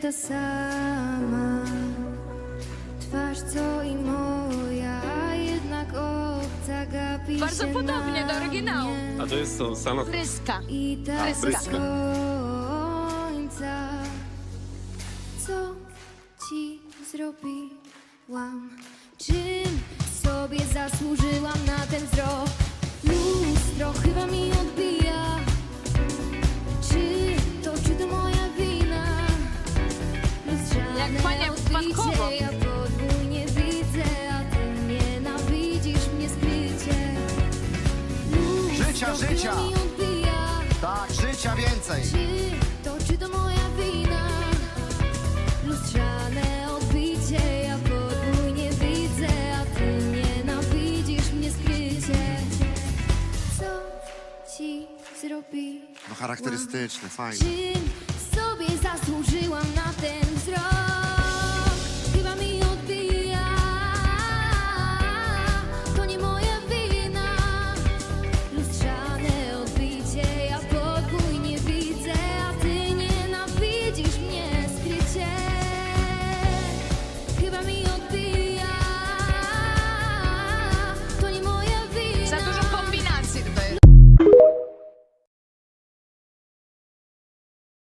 ta sama Twarz co i moja, a jednak obca gapi Bardzo się podobnie na do oryginału. mnie. A to jest to sama... Pryska. I tak do Pryska. końca Co ci zrobiłam? Czym sobie zasłużyłam Lustrzane Jak panie Wpadkowo. odbicie, ja podwójnie widzę A ty nienawidzisz mnie skrycie Lustro Życia, życia. mi odbija Tak, życia więcej. czy to, czy to moja wina? Lustrzane odbicie, ja podwójnie widzę, a ty nienawidzisz mnie skrycie. Co ci zrobi? No charakterystyczne, fajnie. Czym sobie zasłużyłam?